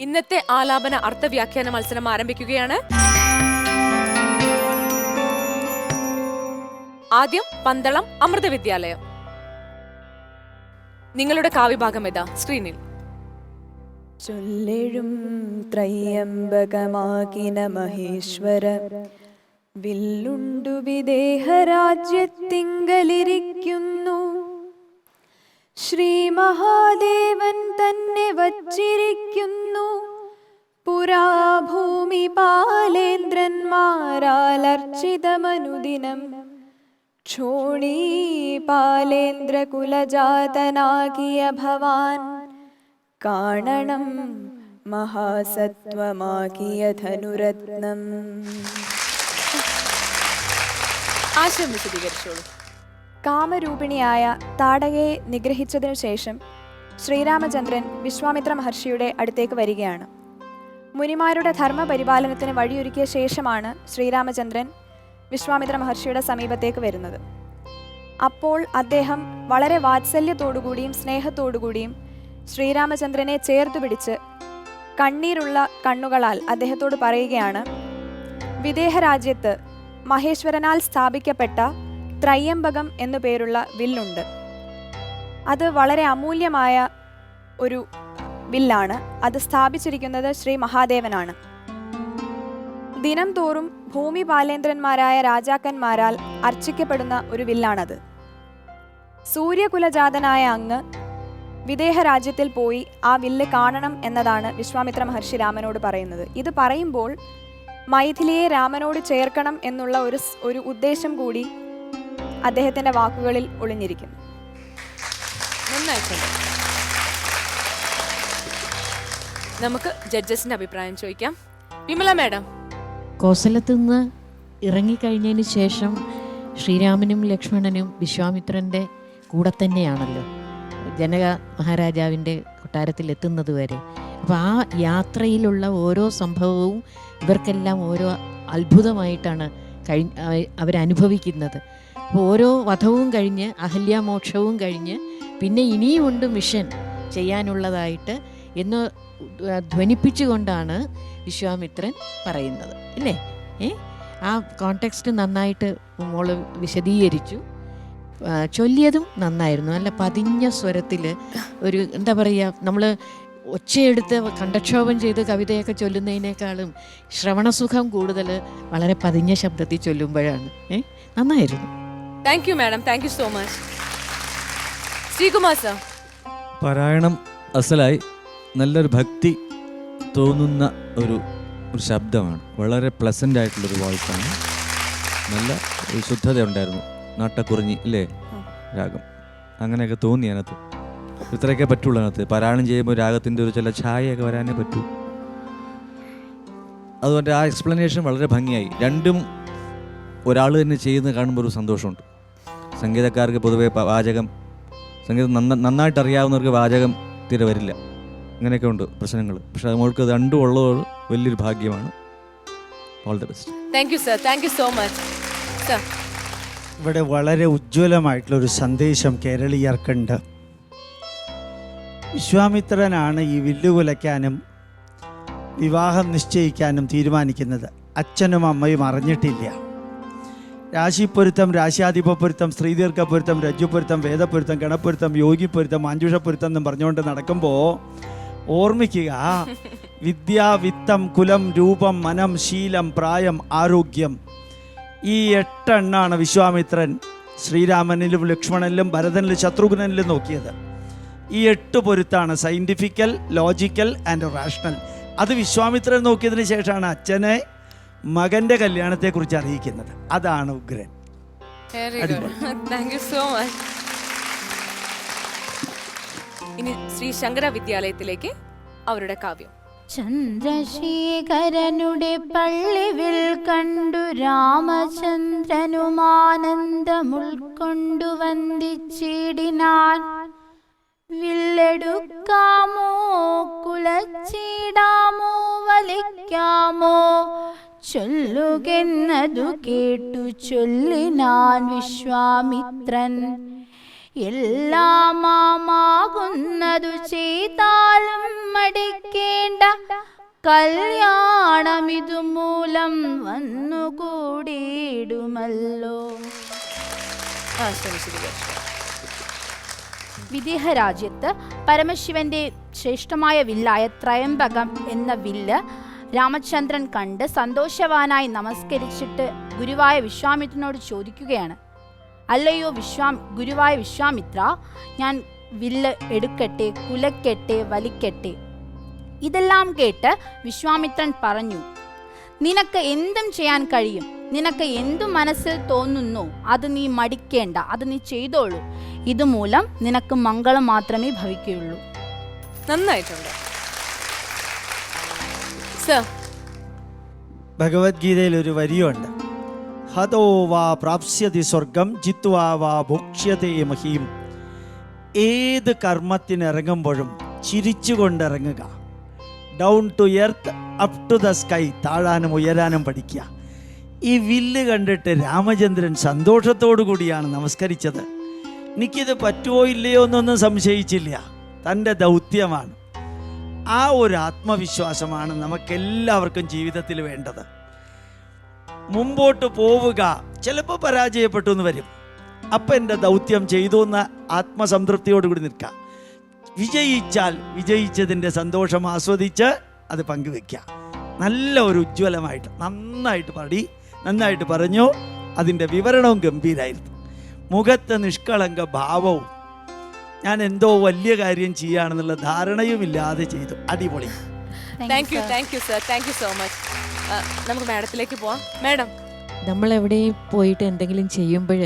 ഇന്നത്തെ ആലാപന അർത്ഥവ്യാഖ്യാന മത്സരം ആരംഭിക്കുകയാണ്. ആദ്യം പന്തളം അമൃത വിദ്യാലയം. നിങ്ങളുടെ കാവ്യഭാഗം ഏതാ? സ്ക്രീനിൽ. ചൊല്ലെഴും ത്രയംബകമാകിന മഹേശ്വര. വില്ലുണ്ടു വിദേഹരാജ്യത്തിങ്കലിരിക്കുന്നു ശ്രീ മഹാദേവൻ തന്നെ വച്ചിരിക്കുന്നു. പുരാഭൂമി പാലേന്ദ്രന്മാരാലർച്ചിതമനുദിനം. ക്ഷോണീ പാലേന്ദ്ര കുലജാതനാകിയ ഭവാൻ. കാണണം മഹാസത്വമാകിയ ധനുരത്നം. ആശയം വിശദീകരിച്ചോളൂ കാമരൂപിണിയായ താടകയെ നിഗ്രഹിച്ചതിനു ശേഷം ശ്രീരാമചന്ദ്രൻ വിശ്വാമിത്ര മഹർഷിയുടെ അടുത്തേക്ക് വരികയാണ്. മുനിമാരുടെ ധർമ്മപരിപാലനത്തിന് വഴിയൊരുക്കിയ ശേഷമാണ് ശ്രീരാമചന്ദ്രൻ വിശ്വാമിത്ര മഹർഷിയുടെ സമീപത്തേക്ക് വരുന്നത്. അപ്പോൾ അദ്ദേഹം വളരെ വാത്സല്യത്തോടുകൂടിയും സ്നേഹത്തോടുകൂടിയും ശ്രീരാമചന്ദ്രനെ ചേർത്ത് പിടിച്ച് കണ്ണീരുള്ള കണ്ണുകളാൽ അദ്ദേഹത്തോട് പറയുകയാണ് വിദേഹ രാജ്യത്ത് മഹേശ്വരനാൽ സ്ഥാപിക്കപ്പെട്ട ത്രയ്യംബകം എന്നു പേരുള്ള വില്ലുണ്ട്. അത് വളരെ അമൂല്യമായ ഒരു വില്ലാണ്. അത് സ്ഥാപിച്ചിരിക്കുന്നത് ശ്രീ മഹാദേവനാണ്. ദിനം തോറും ഭൂമി പാലേന്ദ്രന്മാരായ രാജാക്കന്മാരാൽ അർച്ചിക്കപ്പെടുന്ന ഒരു വില്ലാണത്. സൂര്യകുലജാതനായ അങ്ങ് വിദേഹ രാജ്യത്തിൽ പോയി ആ വില്ല് കാണണം എന്നതാണ് വിശ്വാമിത്ര മഹർഷി രാമനോട് പറയുന്നത്. ഇത് പറയുമ്പോൾ മൈഥിലിയെ രാമനോട് ചേർക്കണം എന്നുള്ള ഒരു ഒരു ഉദ്ദേശം കൂടി അദ്ദേഹത്തിന്റെ വാക്കുകളിൽ ഒളിഞ്ഞിരിക്കുന്നു. നന്നായിട്ടുണ്ട്. നമുക്ക് ജഡ്ജസിന്റെ അഭിപ്രായം ചോദിക്കാം. വിമല മാഡം. കോസലത്ത് നിന്ന് ഇറങ്ങിക്കഴിഞ്ഞതിന് ശേഷം ശ്രീരാമനും ലക്ഷ്മണനും വിശ്വാമിത്രന്റെ കൂടെ തന്നെയാണല്ലോ. ജനക മഹാരാജാവിന്റെ കൊട്ടാരത്തിൽ എത്തുന്നത് വരെ. അപ്പോൾ ആ യാത്രയിലുള്ള ഓരോ സംഭവവും ഇവർക്കെല്ലാം ഓരോ അത്ഭുതമായിട്ടാണ് കഴി അവ- അവരനുഭവിക്കുന്നത്. അപ്പോൾ ഓരോ വധവും കഴിഞ്ഞ് അഹല്യാമോക്ഷവും കഴിഞ്ഞ് പിന്നെ ഇനിയുമുണ്ട് മിഷൻ ചെയ്യാനുള്ളതായിട്ട് എന്ന് ധ്വനിപ്പിച്ചുകൊണ്ടാണ് വിശ്വാമിത്രൻ പറയുന്നത്. ഇല്ലേ? ഏ? ആ കോണ്ടെക്സ്റ്റ് നന്നായിട്ട് മോൾ വിശദീകരിച്ചു. ചൊല്ലിയതും നന്നായിരുന്നു. നല്ല പതിഞ്ഞ സ്വരത്തിൽ ഒരു എന്താ പറയുക നമ്മൾ ഒച്ചയെടുത്ത് കണ്ടക്ഷോഭം ചെയ്ത് കവിതയൊക്കെ ചൊല്ലുന്നതിനേക്കാളും ശ്രവണസുഖം കൂടുതൽ വളരെ പതിഞ്ഞ ശബ്ദത്തിൽ ചൊല്ലുമ്പോഴാണ്. ഏ? നന്നായിരുന്നു. Thank you madam thank you so much Sreekumar sir. പാരായണം അസലായി നല്ലൊരു ഭക്തി തോന്നുന്ന ഒരു ഒരു ശബ്ദമാണ്. വളരെ പ്ലസന്റ് ആയിട്ടുള്ളൊരു വോയിസാണ് നല്ല ഒരു ശുദ്ധത ഉണ്ടായിരുന്നു. നാട്ടക്കുറിഞ്ഞി അല്ലേ രാഗം. അങ്ങനെയൊക്കെ തോന്നി അതിനകത്ത്. ഇത്രയൊക്കെ പറ്റുള്ളൂ അതിനകത്ത്. പാരായണം ചെയ്യുമ്പോൾ രാഗത്തിന്റെ ഒരു ചില ഛായയൊക്കെ വരാനേ പറ്റൂ. അതുകൊണ്ട് ആ എക്സ്പ്ലനേഷൻ വളരെ ഭംഗിയായി. രണ്ടും ഒരാൾ തന്നെ ചെയ്യുന്നത് കാണുമ്പോൾ ഒരു സന്തോഷമുണ്ട്. സംഗീതക്കാർക്ക് പൊതുവേ വാചകം സംഗീതം നന്ന നന്നായിട്ട് അറിയാവുന്നവർക്ക് വാചകം തീരെ വരില്ല. അങ്ങനെയൊക്കെ ഉണ്ട് പ്രശ്നങ്ങൾ. പക്ഷെ നമ്മൾക്ക് രണ്ടും ഉള്ളത് വലിയൊരു ഭാഗ്യമാണ്. All the best thank you sir thank you so much sir ഇവിടെ വളരെ ഉജ്ജ്വലമായിട്ടുള്ള ഒരു സന്ദേശം കേരളീയർക്കുണ്ട്. വിശ്വാമിത്രനാണ് ഈ വില്ലുകുലയ്ക്കാനും വിവാഹം നിശ്ചയിക്കാനും തീരുമാനിക്കുന്നത്. അച്ഛനും അമ്മയും അറിഞ്ഞിട്ടില്ല. രാശിപ്പൊരുത്തം രാശ്യാധിപപ്പൊരുത്തം സ്ത്രീദീർഘപ്പൊരുത്തം രജ്ജുപ്പൊരുത്തം വേദപ്പൊരുത്തം ഗണപ്പൊരുത്തം യോഗിപ്പൊരുത്തം മാഞ്ചുഷപ്പൊരുത്തം എന്നും പറഞ്ഞുകൊണ്ട് നടക്കുമ്പോൾ ഓർമ്മിക്കുക വിദ്യ വിത്തം കുലം രൂപം മനം ശീലം പ്രായം ആരോഗ്യം. ഈ എട്ടെണ്ണാണ് വിശ്വാമിത്രൻ ശ്രീരാമനിലും ലക്ഷ്മണനിലും ഭരതനിലും ശത്രുഘ്നനിലും നോക്കിയത്. ഈ എട്ട് പൊരുത്താണ് സയന്റിഫിക്കൽ ലോജിക്കൽ ആൻഡ് റാഷണൽ അത് വിശ്വാമിത്രൻ നോക്കിയതിന് ശേഷമാണ് അച്ഛനെ മകന്റെ കല്യാണത്തെക്കുറിച്ച് അറിയിക്കുന്നത്. അതാണ് ഉഗ്രൻ. സോ മച്ച് ഇനി ശ്രീ ശങ്കര വിദ്യാലയത്തിലേക്ക് അവരുടെ കാവ്യം. ചന്ദ്രശേഖരനുടെ പള്ളിവിൽ കണ്ടു രാമചന്ദ്രനുമാനന്ദമുൾക്കൊണ്ടു വന്ദിച്ചിടിനാൻ. വില്ലെടുക്കാമോ കുലച്ചിടാമോ വലിക്കാമോ ചൊല്ലുകെന്നതു കേട്ടു ചൊല്ലിനാൻ വിശ്വാമിത്രൻ എല്ലാമാകുന്നതു ചെയ്താലും മടിക്കേണ്ട കല്യാണമിതു മൂലം വന്നുകൂടിയിടുമല്ലോ. വിദേഹ രാജ്യത്ത് പരമശിവന്റെ ശ്രേഷ്ഠമായ വില്ലായ ത്രയംബകം എന്ന വില്ല് രാമചന്ദ്രൻ കണ്ട് സന്തോഷവാനായി നമസ്കരിച്ചിട്ട് ഗുരുവായ വിശ്വാമിത്രനോട് ചോദിക്കുകയാണ്. അല്ലയോ വിശ്വാം ഗുരുവായ വിശ്വാമിത്ര ഞാൻ വില്ല് എടുക്കട്ടെ കുലക്കട്ടെ വലിക്കട്ടെ ഇതെല്ലാം കേട്ട് വിശ്വാമിത്രൻ പറഞ്ഞു നിനക്ക് എന്തും ചെയ്യാൻ കഴിയും. നിനക്ക് എന്തു മനസ്സിൽ തോന്നുന്നു അത് നീ മടിക്കേണ്ട. അത് നീ ചെയ്തോളൂ. ഇതുമൂലം നിനക്ക് മംഗളം മാത്രമേ ഭവിക്കുകയുള്ളൂ. നന്നായിട്ടുണ്ട്. സർ. ഭഗവത്ഗീതയിൽ ഒരു വരിയുണ്ട്. ഹതോ വാ പ്രാപ്സ്യതി സ്വർഗം ജിത്വാ വാ ഭോക്ഷ്യതേ മഹീം. ഏത് കർമ്മത്തിനിറങ്ങുമ്പോഴും ചിരിച്ചുകൊണ്ടിറങ്ങുക. Down to earth up to the sky താഴാനും ഉയരാനും പഠിക്കുക. ഈ വില്ല് കണ്ടിട്ട് രാമചന്ദ്രൻ സന്തോഷത്തോടു കൂടിയാണ് നമസ്കരിച്ചത്. എനിക്കിത് പറ്റുമോ ഇല്ലയോ എന്നൊന്നും സംശയിച്ചില്ല. തന്റെ ദൗത്യമാണ്. ആ ഒരു ആത്മവിശ്വാസമാണ് നമുക്കെല്ലാവർക്കും ജീവിതത്തിൽ വേണ്ടത്. മുമ്പോട്ട് പോവുക ചിലപ്പോൾ പരാജയപ്പെട്ടു എന്ന് വരും. അപ്പം എന്റെ ദൗത്യം ചെയ്തു എന്ന ആത്മസംതൃപ്തിയോടുകൂടി നിൽക്കാം. വിജയിച്ചാൽ വിജയിച്ചതിന്റെ സന്തോഷം ആസ്വദിച്ച് അത് പങ്കുവെക്കുക നല്ല ഒരു ഉജ്ജ്വലമായിട്ട് നന്നായിട്ട് പാടി നന്നായിട്ട് പറഞ്ഞു അതിന്റെ വിവരണവും ഗംഭീരായിരുന്നു. മുഖത്തെ നിഷ്കളങ്ക ഭാവവും ഞാൻ എന്തോ വലിയ കാര്യം ചെയ്യുകയാണെന്നുള്ള ധാരണയുമില്ലാതെ ചെയ്തു. അടിപൊളി. Thank you thank you sir thank you so much നമുക്ക് മാഡത്തിലേക്ക് പോവാം. മാഡം. നമ്മൾ എവിടെയും പോയിട്ട് എന്തെങ്കിലും ചെയ്യുമ്പോൾ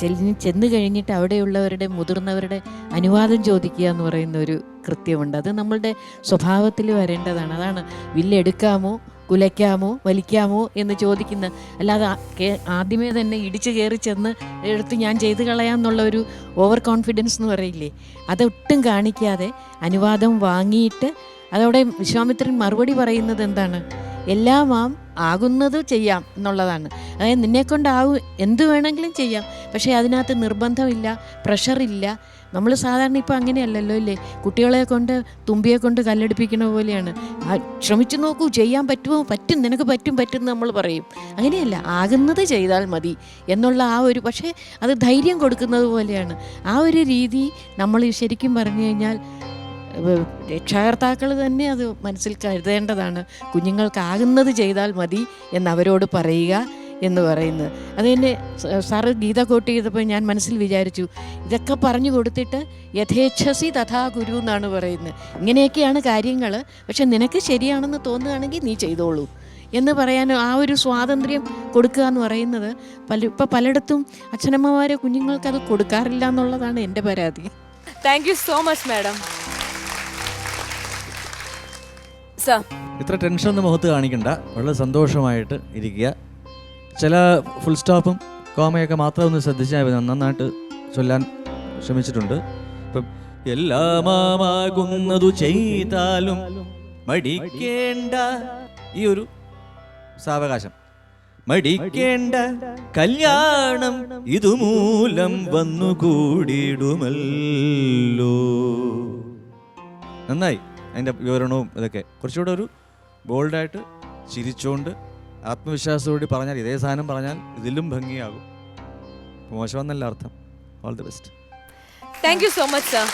ചെല്ലിന് ചെന്ന് കഴിഞ്ഞിട്ട് അവിടെയുള്ളവരുടെ മുതിർന്നവരുടെ അനുവാദം ചോദിക്കുക എന്ന് പറയുന്ന ഒരു കൃത്യമുണ്ട്. അത് നമ്മളുടെ സ്വഭാവത്തിൽ വരേണ്ടതാണ്. അതാണ് വില്ലെടുക്കാമോ കുലയ്ക്കാമോ വലിക്കാമോ എന്ന് ചോദിക്കുന്ന അല്ലാതെ ആ- ആദ്യമേ തന്നെ ഇടിച്ചു കയറി ചെന്ന് എടുത്ത് ഞാൻ ചെയ്തു കളയാമെന്നുള്ള ഒരു ഓവർ കോൺഫിഡൻസ് എന്ന് പറയില്ലേ? അതൊട്ടും കാണിക്കാതെ അനുവാദം വാങ്ങിയിട്ട് അതോടെ വിശ്വാമിത്രൻ മറുപടി പറയുന്നത് എന്താണ്? എല്ലാമാം ആകുന്നത് ചെയ്യാം എന്നുള്ളതാണ്. അതായത് നിന്നെക്കൊണ്ടാവും എന്ത് വേണമെങ്കിലും ചെയ്യാം. പക്ഷേ അതിനകത്ത് നിർബന്ധമില്ല പ്രഷറില്ല നമ്മൾ സാധാരണ ഇപ്പോൾ അങ്ങനെയല്ലല്ലോ ഇല്ലേ? കുട്ടികളെ കൊണ്ട് തുമ്പിയെ കൊണ്ട് കല്ലെടുപ്പിക്കുന്ന പോലെയാണ്. ശ്രമിച്ചു നോക്കൂ ചെയ്യാൻ പറ്റുമോ? പറ്റും നിനക്ക് പറ്റും പറ്റും നമ്മൾ പറയും. അങ്ങനെയല്ല ആകുന്നത് ചെയ്താൽ മതി എന്നുള്ള ആ ഒരു പക്ഷേ അത് ധൈര്യം കൊടുക്കുന്നത് പോലെയാണ്. ആ ഒരു രീതി നമ്മൾ ശരിക്കും പറഞ്ഞു കഴിഞ്ഞാൽ രക്ഷാകർത്താക്കൾ തന്നെ അത് മനസ്സിൽ കരുതേണ്ടതാണ്. കുഞ്ഞുങ്ങൾക്കാകുന്നത് ചെയ്താൽ മതി എന്നവരോട് പറയുക. എന്ന് പറയുന്നത്. അത് തന്നെ സാറ് ഗീത കോട്ട് ചെയ്തപ്പോൾ ഞാൻ മനസ്സിൽ വിചാരിച്ചു ഇതൊക്കെ പറഞ്ഞു കൊടുത്തിട്ട് യഥേച്ഛസി തഥാ ഗുരു എന്നാണ് പറയുന്നത്. ഇങ്ങനെയൊക്കെയാണ് കാര്യങ്ങൾ. പക്ഷെ നിനക്ക് ശരിയാണെന്ന് തോന്നുകയാണെങ്കിൽ നീ ചെയ്തോളൂ എന്ന് പറയാൻ ആ ഒരു സ്വാതന്ത്ര്യം കൊടുക്കുക എന്ന് പറയുന്നത്. പല ഇപ്പം പലയിടത്തും അച്ഛനമ്മമാരെ കുഞ്ഞുങ്ങൾക്ക് അത് കൊടുക്കാറില്ല എന്നുള്ളതാണ് എന്റെ പരാതി. Thank you so much madam sir ഇത്ര ടെൻഷനൊന്നും മുഖത്ത് കാണിക്കണ്ട. വളരെ സന്തോഷമായിട്ട് ഇരിക്കുക. ചില ഫുൾ സ്റ്റോപ്പും കോമയൊക്കെ മാത്രം ഒന്ന് ശ്രദ്ധിച്ചാൽ നന്നായിട്ട് ചൊല്ലാൻ ശ്രമിച്ചിട്ടുണ്ട്. ഇപ്പം എല്ലാമാകുന്നതു ചെയ്താലും മടിക്കേണ്ട ഈ ഒരു സാവകാശം. മടിക്കേണ്ട കല്യാണം ഇതുമൂലം വന്നുകൂടിയിടുമല്ലോ. നന്നായി. അതിന്റെ വിവരണവും ഇതൊക്കെ കുറച്ചുകൂടെ ഒരു ബോൾഡായിട്ട് ചിരിച്ചുകൊണ്ട് ആത്മവിശ്വാസത്തോടെ പറഞ്ഞാൽ ഇതേ സാധനം പറഞ്ഞാൽ ഇതിലും ഭംഗിയാകും. മോശമെന്നല്ല അർത്ഥം. All the best thank you so much sir